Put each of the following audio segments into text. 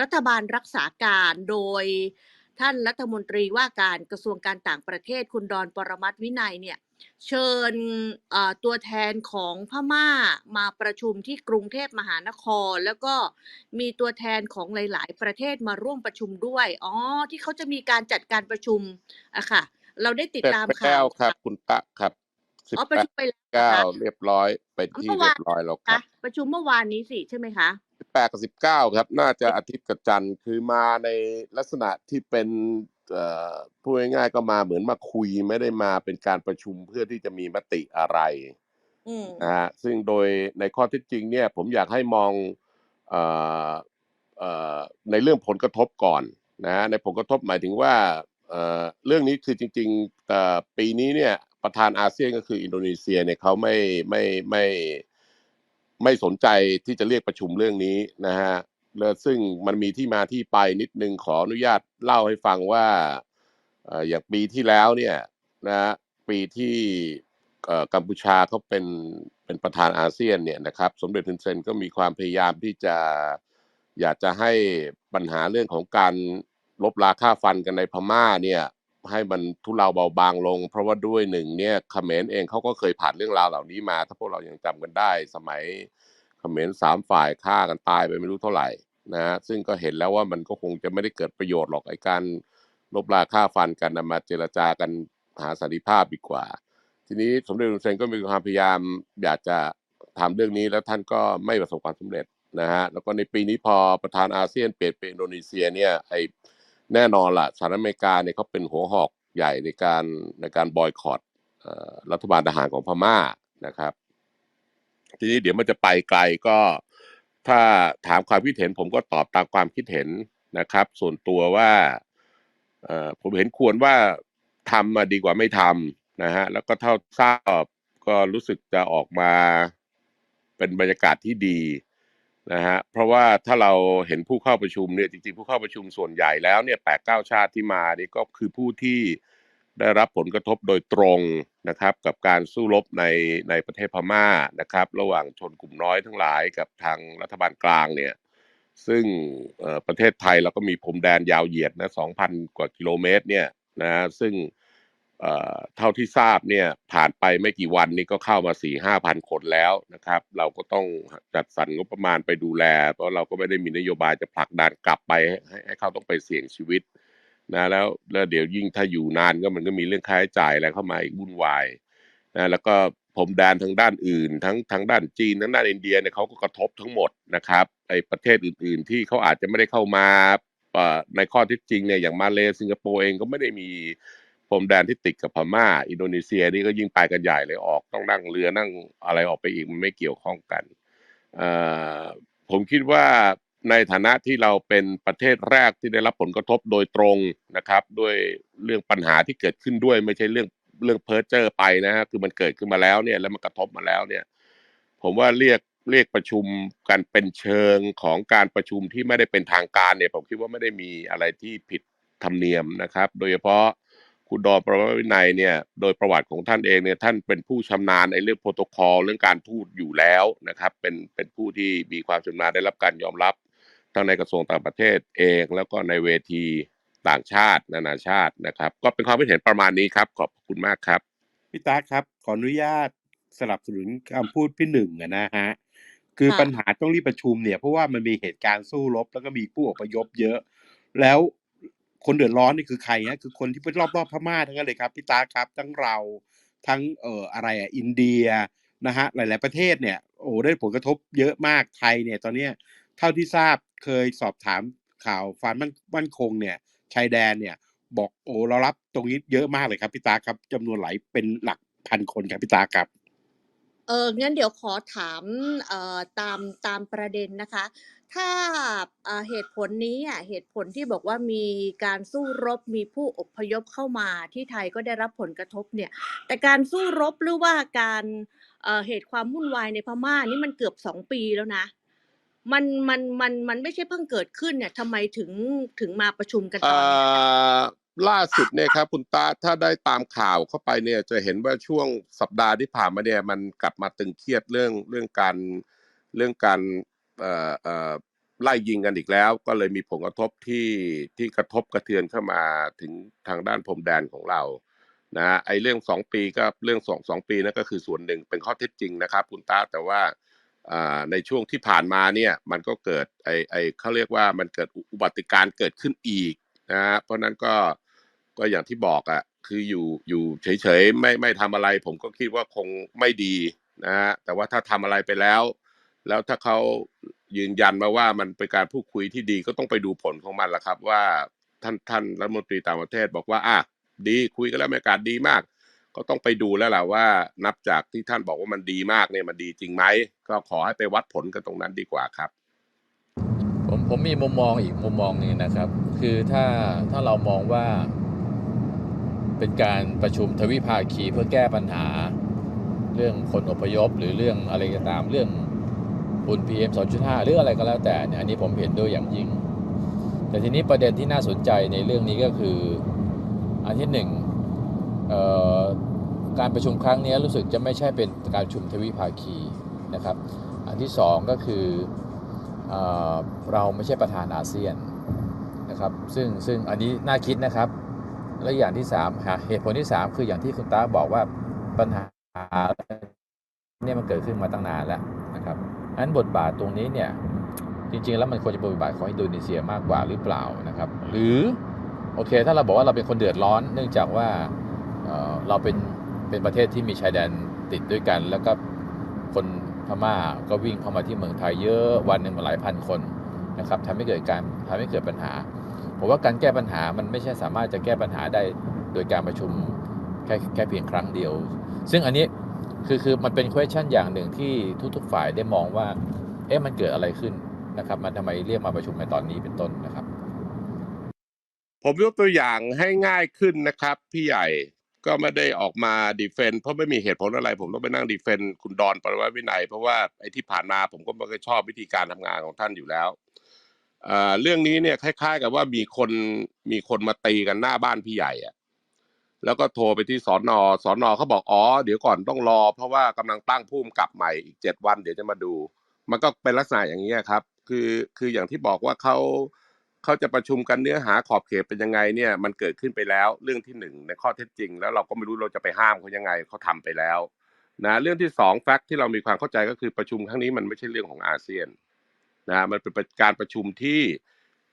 รัฐบาลรักษาการโดยท่านรัฐมนตรีว่าการกระทรวงการต่างประเทศคุณดอนปรมัตถ์วินัยเนี่ยเชิญเอ่อตัวแทนของพม่ามาประชุมที่กรุงเทพมหานคร แล้วก็มีตัวแทนของหลาย ๆ ประเทศมาร่วมประชุมด้วย อ๋อ ที่เขาจะมีการจัดการประชุมอะค่ะ เราได้ติดเสร็จตามไปข่าแล้ววครับ คุณตะครับสิบอ๋อประแปดชุมไปแล้วเหรอเก้าคะเรียบร้อยเป็นอ๋อที่เมื่อเรีวายนบร้อยแล้วคคะรับประชุมเมื่อวานนี้สิใช่ไหมคะ สิบแปดกับสิบเก้าครับ น่าจะอาทิตย์กับจันทร์คือมาในลักษณะที่เป็นเอ่อพูดง่ายๆก็มาเหมือนมาคุยไม่ได้มาเป็นการประชุมเพื่อที่จะมีมติอะไรอืมนะฮะซึ่งโดยในข้อเท็จจริงเนี่ย ผมอยากให้มองเอ่อเอ่อในเรื่องผลกระทบก่อนนะฮะในผลกระทบหมายถึงว่าเอ่อเรื่องนี้คือจริงๆแต่ปีนี้เนี่ยประธานอาเซียนก็คืออินโดนีเซียเนี่ยเขาไม่ไม่ไม่ไม่ ไม่สนใจที่จะเรียกประชุมเรื่องนี้นะฮะแล้วซึ่งมันมีที่มาที่ไปนิดนึงขออนุญาตเล่าให้ฟังว่าอย่างปีที่แล้วเนี่ยนะฮะปีที่กัมพูชาเขาเป็นเป็นประธานอาเซียนเนี่ยนะครับสมเด็จฮุนเซนก็มีความพยายามที่จะอยากจะให้ปัญหาเรื่องของการลบราค่าฟันกันในพม่าเนี่ย ให้มันทุเลาเบาบางลง เพราะว่าด้วยหนึ่งเนี่ยเขมรเองเขาก็เคยผ่านเรื่องราวเหล่านี้มา ถ้าพวกเรายังจำกันได้ สมัยเขมรสามฝ่ายฆ่ากันตายไปไม่รู้เท่าไหร่นะฮะซึ่งก็เห็นแล้วว่ามันก็คงจะไม่ได้เกิดประโยชน์หรอกไอ้การลบราค่าฟันกันนะมาเจรจากันหาสันติภาพดีกว่า ทีนี้สมเด็จฮุนเซนก็มีความพยายามอยากจะทำเรื่องนี้แล้วท่านก็ไม่ประสบความสำเร็จนะฮะแล้วก็ในปีนี้พอประธานอาเซียนเปลี่ยนเป็นอินโดนีเซียเนี่ยไอ แน่นอนล่ะสหรัฐอเมริกาเนี่ยเขาเป็นหัวหอกใหญ่ในการในการบอยคอรตรัฐบาลทหารของพม่านะครับ ทีนี้เดี๋ยวมันจะไปไกลก็ ถ้าถามความคิดเห็น ผมก็ตอบตามความคิดเห็นนะครับ ส่วนตัวว่าผมเห็นควรว่าทำมาดีกว่าไม่ทำนะฮะแล้วก็เท่าทราบก็รู้สึกจะออกมาเป็นบรรยากาศที่ดี นะฮะเพราะว่าถ้าเราเห็นผู้เข้าประชุมเนี่ยจริงๆผู้เข้าประชุมส่วนใหญ่แล้วเนี่ยแปดเก้าชาติที่มานี่ก็คือผู้ที่ได้รับผลกระทบโดยตรงนะครับ กับการสู้รบในในประเทศพม่านะครับ ระหว่างชนกลุ่มน้อยทั้งหลายกับทางรัฐบาลกลางเนี่ยซึ่งประเทศไทยเราก็มีพรมแดนยาวเหยียดนะ2,000กว่ากิโลเมตรเนี่ยนะซึ่ง เอ่อเท่าที่ทราบเนี่ยผ่านไปไม่กี่วันนี้ก็เข้ามา4 5พันคนแล้วนะครับ เราก็ต้องจัดสรรงบประมาณไปดูแล เพราะเราก็ไม่ได้มีนโยบายจะผลักดันกลับไปให้ให้เขาต้องไปเสี่ยงชีวิตนะแล้วแล้วเดี๋ยวยิ่งถ้าอยู่นานก็มันก็มีเรื่องค่าใช้จ่ายอะไรเข้ามาอีกวุ่นวายนะแล้วก็พรมแดนทางด้านอื่น ทั้งทางด้านจีนทั้งด้านอินเดียเนี่ยเขาก็กระทบทั้งหมดนะครับไอประเทศอื่น ๆ ที่เขาอาจจะไม่ได้เข้ามาเอ่อในข้อที่จริงเนี่ยอย่างมาเลสิงคโปร์เองก็ไม่ได้มี พรมแดนที่ติดกับพม่า อินโดนีเซียนี่ก็ยิ่งไปกันใหญ่เลยออก ต้องนั่งเรือนั่งอะไรออกไปอีกมันไม่เกี่ยวข้องกันผมคิดว่าในฐานะที่เราเป็นประเทศแรกที่ได้รับผลกระทบโดยตรงนะครับ ด้วยเรื่องปัญหาที่เกิดขึ้นด้วยไม่ใช่เรื่องเรื่องเพ้อเจ้อไปนะฮะคือมันเกิดขึ้นมาแล้วเนี่ยแล้วมันกระทบมาแล้วเนี่ย ผมว่าเรียกเรียกประชุมกันเป็นเชิงของการประชุมที่ไม่ได้เป็นทางการเนี่ย ผมคิดว่าไม่ได้มีอะไรที่ผิดธรรมเนียมนะครับ โดยเฉพาะ คุณดอนประวินัยเนี่ยโดยประวัติของท่านเองเนี่ยท่านเป็นผู้ชำนาญในเรื่องโปรโตคอลเรื่องการทูตอยู่แล้วนะครับเป็นเป็นผู้ที่มีความชำนาญได้รับการยอมรับทั้งในกระทรวงต่างประเทศเอง แล้วก็ในเวทีต่างชาตินานาชาตินะครับ ก็เป็นความคิดเห็นประมาณนี้ครับ ขอบคุณมากครับพี่ตาครับ ขออนุญาตสนับสนุนคำพูดพี่หนึ่งอะนะฮะคือค่ะปัญหาต้องรีบประชุมเนี่ยเพราะว่ามันมีเหตุการณ์สู้รบแล้วก็มีผู้อพยพเยอะ แล้ว คนเดือดร้อนนี่คือใครฮะคือคนที่เป็นรอบๆพม่าทั้งนั้นเลยครับพี่ตาครับทั้งเราทั้งเอ่ออะไรอะอินเดียนะฮะหลาย ๆประเทศเนี่ยโอ้ได้ผลกระทบเยอะมากไทยเนี่ยตอนเนี้ยเท่าที่ทราบเคยสอบถามข่าวฟานมันมั่นคงเนี่ยชายแดนเนี่ยบอกโอ้เรารับตรงนี้เยอะมากเลยครับพี่ตาครับจำนวนหลายเป็นหลักพันคนครับพี่ตาครับเอองั้นเดี๋ยวขอถามเอ่อตามตามประเด็นนะคะ ถ้าเอ่อเหตุผลนี้อะเหตุผลที่บอกว่ามีการสู้รบมีผู้อพยพเข้ามาที่ไทยก็ได้รับผลกระทบเนี่ยแต่การสู้รบหรือว่าการเอ่อเหตุความวุ่นวายในพม่านี่มันเกือบสองปีแล้วนะ มันมันมันมันไม่ใช่เพิ่งเกิดขึ้นเนี่ยทำไมถึงถึงมาประชุมกันตอนนี้อล่าสุดเนี่ยครับคุณตาถ้าได้ตามข่าวเข้าไปเนี่ยจะเห็นว่าช่วงสัปดาห์ที่ผ่านมาเนี่ยมันกลับมาตึงเครียดเรื่องเรื่องการเรื่องการ ไล่ยิงกันอีกแล้ว ก็เลยมีผลกระทบที่ที่กระทบกระเทือนเข้ามาถึงทางด้านพรมแดนของเรานะไอ้เรื่องสองปีก็เรื่องสองสองปีนั่นก็คือส่วนหนึ่งเป็นข้อเท็จจริงนะครับ คุณตาแต่ว่าในช่วงที่ผ่านมาเนี่ยมันก็เกิดไอ้ไอ้เขาเรียกว่ามันเกิดอุบัติการเกิดขึ้นอีกนะฮะเพราะฉะนั้นก็ก็อย่างที่บอกอะ่ะคืออยู่อยู่เฉยๆไม่ไม่ทำอะไร ผมก็คิดว่าคงไม่ดีนะฮะแต่ว่าถ้าทำอะไรไปแล้ว แล้วถ้าเขายืนยันมาว่ามันเป็นการพูดคุยที่ดีก็ต้องไปดูผลของมันละครับ ว่าท่านท่านรัฐมนตรีต่างประเทศบอกว่า อะดีคุยกันแล้วบรรยากาศดีมาก ก็ต้องไปดูแล้วล่ะว่า นับจากที่ท่านบอกว่ามันดีมากเนี่ยมันดีจริงไหมก็ขอให้ไปวัดผลกันตรงนั้นดีกว่าครับ ผมผมมีมุมมองอีกมุมมองหนึงนะครับ คือถ้าถ้าเรามองว่า เป็นการประชุมทวิภาคีเพื่อแก้ปัญหา เรื่องคนอพยพหรือเรื่องอะไรก็ตามเรื่อง ฝุ่น PM 2.5 หรืออะไรก็แล้วแต่เนี่ยอันนี้ผมเห็นด้วยอย่างยิ่ง แต่ทีนี้ประเด็นที่น่าสนใจในเรื่องนี้ก็คือ อันที่หนึ่งการประชุมครั้งนี้รู้สึกจะไม่ใช่เป็นการชุมทวิภาคีนะครับ อันที่สองก็คือเอเราไม่ใช่ประธานอาเซียนนะครับซึ่งซึ่งอันนี้น่าคิดนะครับ และอย่างที่สามหาเหตุผลที่สามคืออย่างที่คุณตาบอกว่าปัญหา เนี่ยมันเกิดขึ้นมาตั้งนานแล้วนะครับอันั้นบทบาทตรงนี้เนี่ยจริง ๆ แล้วมันควรจะเป็นบทบาทของอินโดนีเซียมากกว่าหรือเปล่านะครับ หรือโอเคถ้าเราบอกว่าเราเป็นคนเดือดร้อน เนื่องจากว่าเเราเป็นเป็นประเทศที่มีชายแดนติดด้วยกัน แล้วก็คนพม่าก็วิ่งเข้ามาที่เมืองไทยเยอะวันหนึ่งมาหลายพันคนนะครับทำให้เกิดการทำให้เกิดปัญหาผมว่าการแก้ปัญหามันไม่ใช่สามารถจะแก้ปัญหาได้โดยการประชุมแค่แค่เพียงครั้งเดียว ซึ่งอันนี้ คือคือมันเป็น question อย่างหนึ่งที่ทุกๆฝ่ายได้มองว่า เอ๊ะมันเกิดอะไรขึ้นนะครับ มันทำไมเรียกมาประชุมในตอนนี้เป็นต้นนะครับ ผมยกตัวอย่างให้ง่ายขึ้นนะครับ พี่ใหญ่ก็ไม่ได้ออกมาดีเฟนต์เพราะไม่มีเหตุผลอะไร ผมต้องไปนั่งดีเฟนต์คุณดอนปรวัติวินัย เพราะว่าไอ้ที่ผ่านมาผมก็ไม่ค่อยชอบวิธีการทำงานของท่านอยู่แล้วอ่อเรื่องนี้เนี่ยคล้าย ๆ กับว่ามีคนมีคนมาตีกันหน้าบ้านพี่ใหญ่อะ แล้วก็โทรไปที่สอนอสอนอเขาบอกอ๋อเดี๋ยวก่อนต้องรอ เพราะว่ากำลังตั้งผู้กำกับใหม่อีกเจ็ดวัน เดี๋ยวจะมาดู มันก็เป็นลักษณะอย่างนี้ครับ คือคืออย่างที่บอกว่าเขาเขาจะประชุมกันเนื้อหาขอบเขตเป็นยังไงเนี่ยมันเกิดขึ้นไปแล้ว เรื่องที่หนึ่งในข้อเท็จจริง แล้วเราก็ไม่รู้เราจะไปห้ามเขายังไงเขาทำไปแล้วนะเรื่องที่สองแฟกต์ที่เรามีความเข้าใจก็คือประชุมครั้งนี้มันไม่ใช่เรื่องของอาเซียนนะมันเป็นการประชุมที่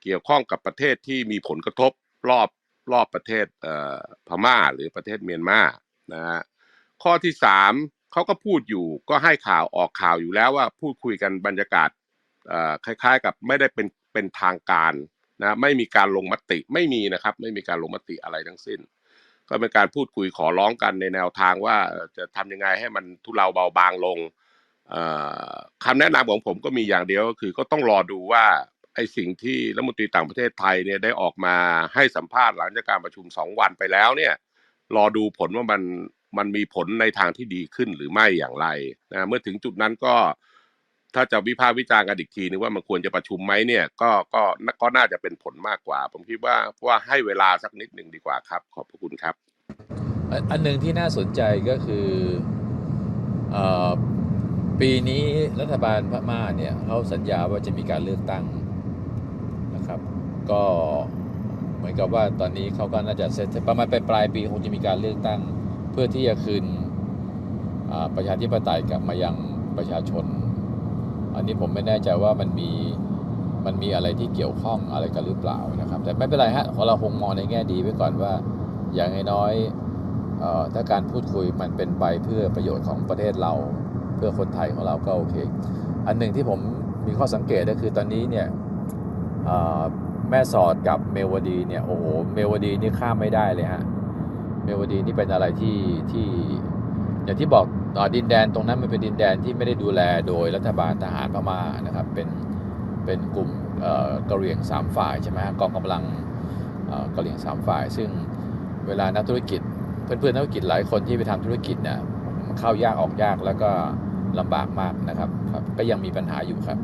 เกี่ยวข้องกับประเทศที่มีผลกระทบรอบ รอบประเทศพม่าหรือประเทศเมียนมานะฮะข้อที่สามเขาก็พูดอยู่ก็ให้ข่าวออกข่าวอยู่แล้วว่าพูดคุยกันบรรยากาศคล้าย ๆ กับไม่ได้เป็นเป็นทางการนะไม่มีการลงมติไม่มีนะครับ ไม่มีการลงมติอะไรทั้งสิ้น ก็เป็นการพูดคุยขอร้องกันในแนวทางว่าจะทำยังไงให้มันทุเลาเบาบางลงเอ่อคำแนะนำของผมก็มีอย่างเดียวก็คือก็ต้องรอดูว่า ไอ้สิ่งที่รัฐมนตรีต่างประเทศไทยเนี่ยได้ออกมาให้สัมภาษณ์หลังจากการประชุมสองวันไปแล้วเนี่ยรอดูผลว่ามันมันมีผลในทางที่ดีขึ้นหรือไม่อย่างไรนะเมื่อถึงจุดนั้นก็ ถ้าจะวิพากษ์วิจารณ์กันอีกทีนึงว่ามันควรจะประชุมไหมเนี่ยก็ก็ก็น่าจะเป็นผลมากกว่า ผมคิดว่าว่าให้เวลาสักนิดหนึ่งดีกว่าครับ ขอบพระคุณครับ อันหนึ่งที่น่าสนใจก็คือเออปีนี้รัฐบาลพม่าเนี่ยเขาสัญญาว่าจะมีการเลือกตั้ง ก็เหมือนกับว่าตอนนี้เขาก็น่าจะเสร็จประมาณปลายปลายปีคงจะมีการเลือกตั้ง เพื่อที่จะคืนประชาธิปไตยกลับมายังประชาชน อันนี้ผมไม่แน่ใจว่ามันมีมันมีอะไรที่เกี่ยวข้องอะไรกันหรือเปล่านะครับ แต่ไม่เป็นไรฮะของเราคงมองในแง่ดีไว้ก่อนว่าอย่างน้อยๆเอ่อถ้าการพูดคุยมันเป็นไปเพื่อประโยชน์ของประเทศเราเพื่อคนไทยของเราก็โอเค อันหนึ่งที่ผมมีข้อสังเกตก็คือตอนนี้เนี่ย แม่สอดกับเมวดีเนี่ยโอ้โหเมวดีนี่ข้ามไม่ได้เลยฮะเมวดีนี่เป็นอะไรที่ที่อย่างที่บอกอดินแดนตรงนั้นมันเป็นดินแดนที่ไม่ได้ดูแลโดยรัฐบาลทหารพม่านะครับเป็นเป็นกลุ่มเอ่อกะเหรี่ยงสามฝ่ายใช่ไหมกองกำลังเอ่อกะเหรี่ยงสามฝ่าย ซึ่งเวลานักธุรกิจ เพื่อนๆนักธุรกิจหลายคนที่ไปทำธุรกิจเนี่ยเข้ายากออกยากแล้วก็ลำบากมากนะครับครับก็ยังมีปัญหาอยู่ครับ